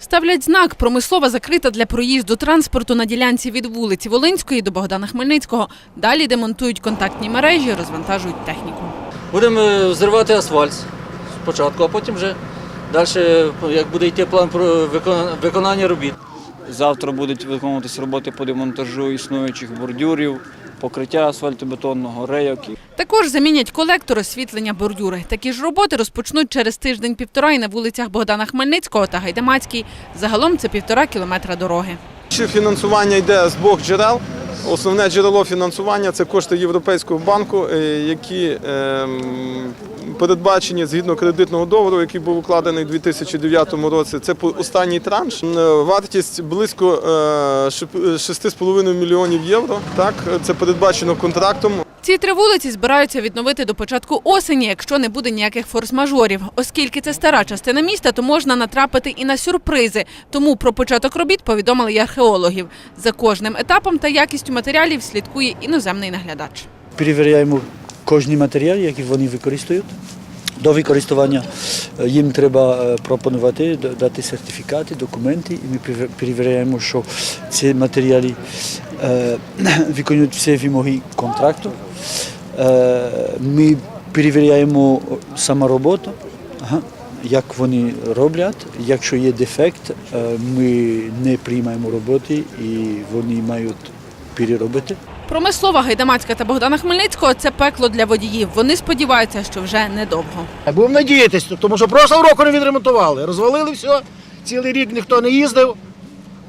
Ставлять знак промислова закрита для проїзду транспорту на ділянці від вулиці Волинської до Богдана Хмельницького. Далі демонтують контактні мережі, розвантажують техніку. Будемо е, зривати асфальт спочатку, а потім вже далі, як буде йти план про викона- виконання робіт. Завтра будуть виконуватися роботи по демонтажу існуючих бордюрів, покриття асфальтобетонного, рейок. Також замінять колектор освітлення бордюри. Такі ж роботи розпочнуть через тиждень-півтора і на вулицях Богдана Хмельницького та Гайдамацькій. Загалом це півтора кілометра дороги. Фінансування йде з двох джерел. Основне джерело фінансування це кошти Європейського банку, е, які ем, передбачені згідно кредитного договору, який був укладений у 2009 році. Це останній транш. Е, Вартість близько е, шип- 6,5 мільйонів євро. Так, це передбачено контрактом. Ці три вулиці збираються відновити до початку осені, якщо не буде ніяких форс-мажорів. Оскільки це стара частина міста, то можна натрапити і на сюрпризи. Тому про початок робіт повідомили й археологів. За кожним етапом та якістю матеріалів слідкує іноземний наглядач. перевіряємо кожний матеріал, який вони використовують. До використання е, їм треба е, пропонувати, дати сертифікати, документи, і ми пере- перевіряємо, що ці матеріали виконують всі вимоги контракту. Е, Ми перевіряємо сама робота, ага, як вони роблять. Якщо є дефект, е, ми не приймаємо роботи і вони мають переробити. Промислова Гайдамацька та Богдана Хмельницького це пекло для водіїв. Вони сподіваються, що вже недовго. Будемо надіятися, тому що прошлого року не відремонтували. Розвалили все, цілий рік ніхто не їздив.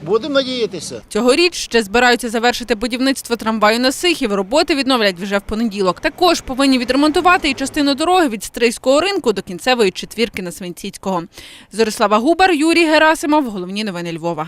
Будемо надіятися. Цьогоріч ще збираються завершити будівництво трамваю на Сихів. Роботи відновлять вже в понеділок. Також повинні відремонтувати і частину дороги від Стрийського ринку до кінцевої четвірки на Свинціцького. Зорислава Губар, Юрій Герасимов. Головні новини Львова.